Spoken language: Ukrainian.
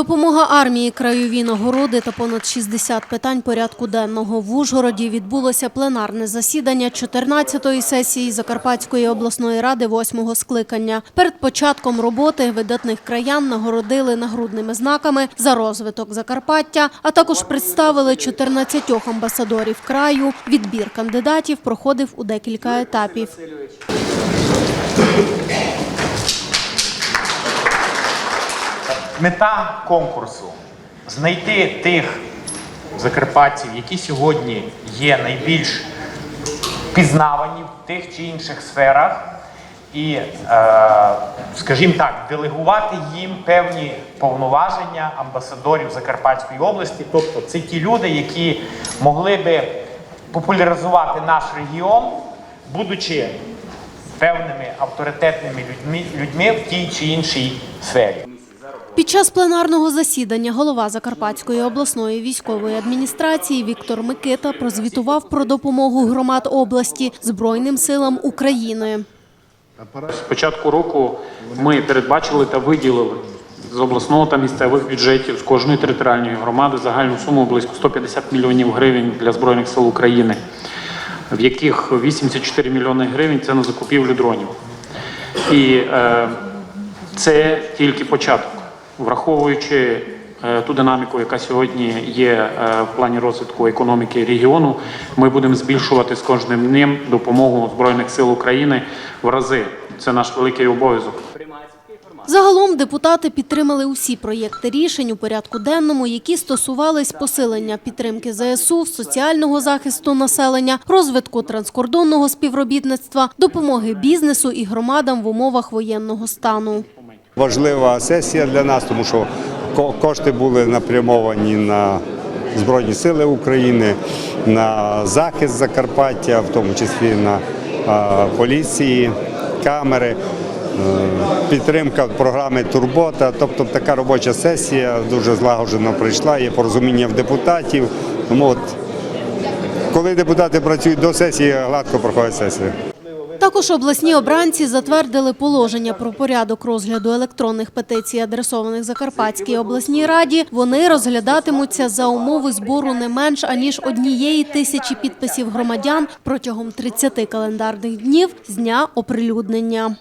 Допомога армії, краєві нагороди та понад 60 питань порядку денного. В Ужгороді відбулося пленарне засідання 14-ї сесії Закарпатської обласної ради 8-го скликання. Перед початком роботи видатних краян нагородили нагрудними знаками за розвиток Закарпаття, а також представили 14 амбасадорів краю. Відбір кандидатів проходив у декілька етапів. Мета конкурсу знайти тих закарпатців, які сьогодні є найбільш пізнавані в тих чи інших сферах, і, е, скажімо так, делегувати їм певні повноваження амбасадорів Закарпатської області. Тобто це ті люди, які могли би популяризувати наш регіон, будучи певними авторитетними людьми, людьми в тій чи іншій сфері. Під час пленарного засідання голова Закарпатської обласної військової адміністрації Віктор Микита прозвітував про допомогу громад області Збройним силам України. З початку року ми передбачили та виділили з обласного та місцевих бюджетів з кожної територіальної громади загальну суму близько 150 мільйонів гривень для Збройних сил України, в яких 84 мільйони гривень це на закупівлю дронів. І е, це тільки початок, враховуючи е, ту динаміку, яка сьогодні є е, в плані розвитку економіки регіону, ми будемо збільшувати з кожним днем допомогу Збройних сил України в рази. Це наш великий обов'язок. Загалом депутати підтримали усі проєкти рішень у порядку денному, які стосувались посилення підтримки ЗСУ, соціального захисту населення, розвитку транскордонного співробітництва, допомоги бізнесу і громадам в умовах воєнного стану. Важлива сесія для нас, тому що кошти були напрямовані на Збройні Сили України, на захист Закарпаття, в тому числі на поліції, камери, е, підтримка програми Турбота. Тобто така робоча сесія дуже злагоджено прийшла, є порозуміння в депутатів. Тому от, коли депутати працюють до сесії, гладко проходить сесія. Також обласні обранці затвердили положення про порядок розгляду електронних петицій, адресованих Закарпатській обласній раді. Вони розглядатимуться за умови збору не менш аніж однієї тисячі підписів громадян протягом 30 календарних днів з дня оприлюднення.